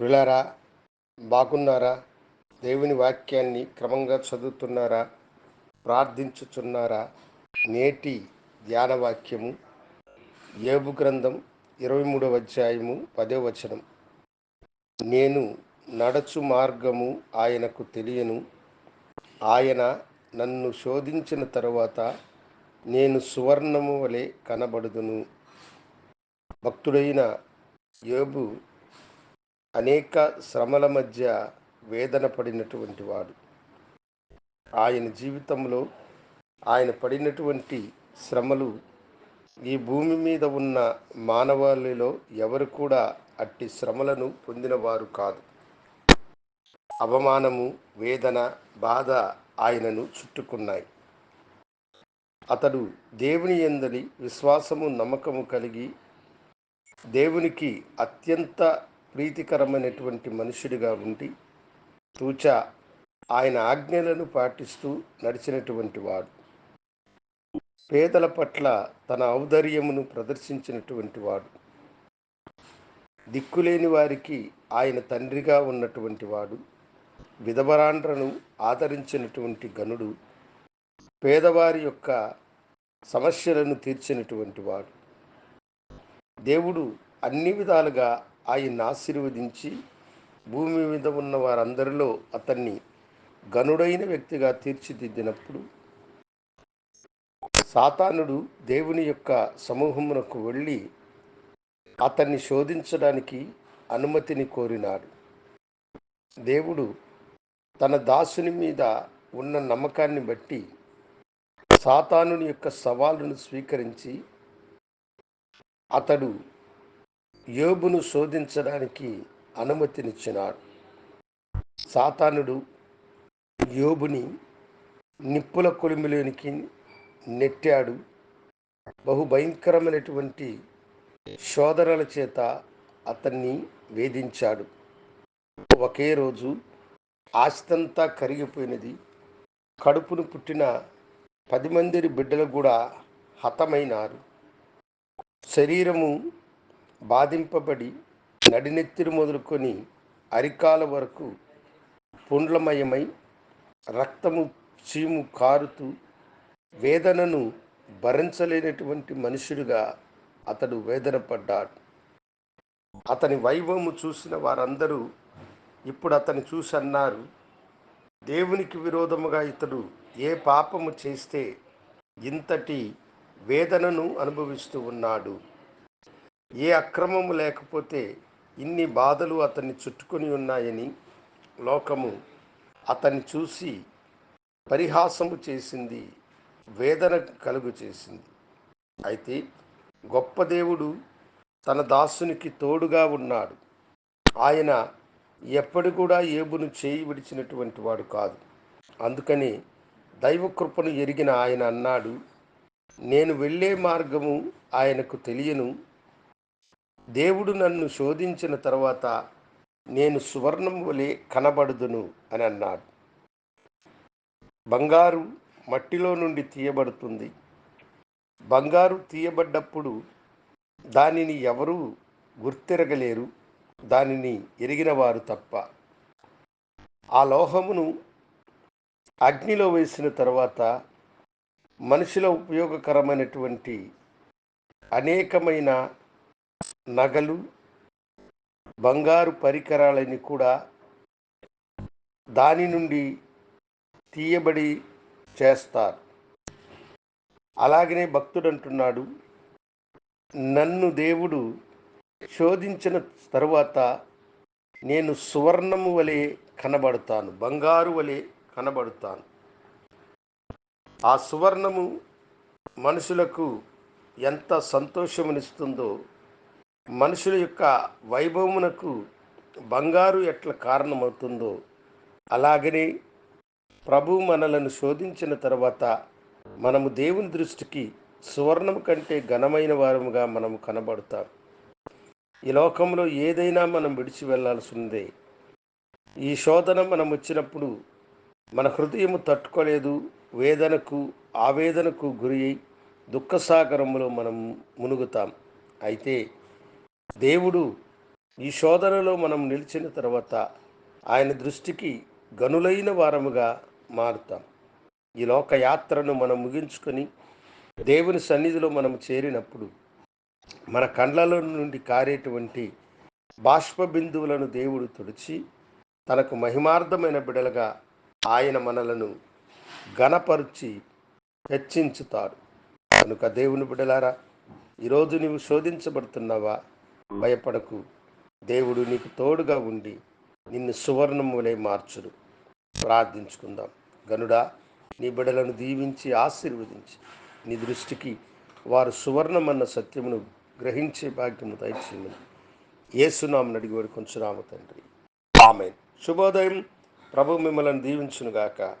ప్రిలారా బాగున్నారా? దేవుని వాక్యాన్ని క్రమంగా చదువుతున్నారా? ప్రార్థించుచున్నారా? నేటి ధ్యానవాక్యము ఏబు గ్రంథం ఇరవై మూడవ అధ్యాయము పదే వచనం. నేను నడచు మార్గము ఆయనకు తెలియను. ఆయన నన్ను శోధించిన తరువాత నేను సువర్ణము వలె కనబడుదును. భక్తుడైన యోబు అనేక శ్రమల మధ్య వేదన పడినటువంటి వాడు. ఆయన జీవితంలో ఆయన పడినటువంటి శ్రమలు ఈ భూమి మీద ఉన్న మానవాళిలో ఎవరు కూడా అట్టి శ్రమలను పొందినవారు కాదు. అవమానము వేదన బాధ ఆయనను చుట్టుకున్నాయి. అతడు దేవుని ఎందలి విశ్వాసము నమ్మకము కలిగి దేవునికి అత్యంత ప్రీతికరమైనటువంటి మనుషుడిగా ఉండి తూచా ఆయన ఆజ్ఞలను పాటిస్తూ నడిచినటువంటి వాడు. పేదల పట్ల తన ఔదర్యమును ప్రదర్శించినటువంటి వాడు. దిక్కులేని వారికి ఆయన తండ్రిగా ఉన్నటువంటి వాడు. విధవరాండ్రను ఆదరించినటువంటి గనుడు. పేదవారి యొక్క సమస్యలను తీర్చినటువంటి వాడు. దేవుడు అన్ని విధాలుగా ఆయన్ని ఆశీర్వదించి భూమి మీద ఉన్న వారందరిలో అతన్ని గనుడైన వ్యక్తిగా తీర్చిదిద్దినప్పుడు సాతానుడు దేవుని యొక్క సమూహమునకు వెళ్ళి అతన్ని శోధించడానికి అనుమతిని కోరినాడు. దేవుడు తన దాసుని మీద ఉన్న నమ్మకాన్ని బట్టి సాతానుని యొక్క సవాలును స్వీకరించి అతడు యోబును శోధించడానికి అనుమతినిచ్చినాడు. సాతానుడు యోబుని నిప్పుల కొలిమిలోనికి నెట్టాడు. బహు భయంకరమైనటువంటి శోధనల చేత అతన్ని వేధించాడు. ఒకే రోజు ఆస్తంతా కరిగిపోయినది. కడుపును పుట్టిన పది మంది బిడ్డలు కూడా హతమైనారు. శరీరము బాధింపబడి నడినెత్తిరి మొదలుకొని అరికాల వరకు పుండ్లమయమై రక్తము చీము కారుతూ వేదనను భరించలేనటువంటి మనుషుడిగా అతడు వేదన పడ్డాడు అతని వైభవము చూసిన వారందరూ ఇప్పుడు అతని చూసి అన్నారు దేవునికి విరోధముగా ఇతడు ఏ పాపము చేస్తే ఇంతటి వేదనను అనుభవిస్తూ ఉన్నాడు. ఏ అక్రమము లేకపోతే ఇన్ని బాధలు అతన్ని చుట్టుకొని ఉన్నాయని లోకము అతన్ని చూసి పరిహాసము చేసింది వేదన కలుగు చేసింది. అయితే గొప్ప దేవుడు తన దాసునికి తోడుగా ఉన్నాడు. ఆయన ఎప్పటి కూడా ఏబును చేయి విడిచినటువంటి వాడు కాదు. అందుకని దైవకృపను ఎరిగిన ఆయన అన్నాడు నేను వెళ్ళే మార్గము ఆయనకు తెలియను. దేవుడు నన్ను శోధించిన తర్వాత నేను సువర్ణం వలె కనబడుదును అని అన్నాడు. బంగారు మట్టిలో నుండి తీయబడుతుంది. బంగారు తీయబడ్డప్పుడు దానిని ఎవరూ గుర్తిరగలేరు. దానిని ఎరిగిన వారు తప్ప. ఆ లోహమును అగ్నిలో వేసిన తర్వాత మనిషిలో ఉపయోగకరమైనటువంటి అనేకమైన నగలు బంగారు పరికరాలని కూడా దాని నుండి తీయబడి చేస్తారు. అలాగనే భక్తుడు అంటున్నాడు నన్ను దేవుడు శోధించిన తరువాత నేను సువర్ణము వలె కనబడతాను బంగారు వలె కనబడతాను. ఆ సువర్ణము మనుషులకు ఎంత సంతోషమునిస్తుందో మనుషుల యొక్క వైభవమునకు బంగారు ఎట్ల కారణమవుతుందో అలాగనే ప్రభు మనలను శోధించిన తర్వాత మనము దేవుని దృష్టికి సువర్ణం కంటే ఘనమైన వారముగా మనము కనబడతాం. ఈ లోకంలో ఏదైనా మనం విడిచి వెళ్ళాల్సిందే. ఈ శోధన మనం వచ్చినప్పుడు మన హృదయము తట్టుకోలేదు వేదనకు ఆవేదనకు గురి దుఃఖసాగరంలో మనం మునుగుతాం. అయితే దేవుడు ఈ శోధనలో మనం నిలిచిన తర్వాత ఆయన దృష్టికి గనులైన వారముగా మారుతాం. ఈ లోక యాత్రను మనం ముగించుకొని దేవుని సన్నిధిలో మనం చేరినప్పుడు మన కండ్లలో నుండి కారేటువంటి బాష్ప బిందువులను దేవుడు తుడిచి తనకు మహిమార్థమైన బిడలుగా ఆయన మనలను ఘనపరుచి హెచ్చించుతాడు. కనుక దేవుని బిడలారా ఈరోజు నీవు శోధించబడుతున్నావా? భయపడకు. దేవుడు నీకు తోడుగా ఉండి నిన్ను సువర్ణములై మార్చుడు ప్రార్థించుకుందాం. గనుడా నీ బిడలను దీవించి ఆశీర్వదించి నీ దృష్టికి వారు సువర్ణమన్న సత్యమును గ్రహించే భాగ్యము దయచేయమని ఏసునామని అడిగి వేడుకొంచున్నాము తండ్రి. ఆమె శుభోదయం. ప్రభు మిమ్మల్ని దీవించునుగాక.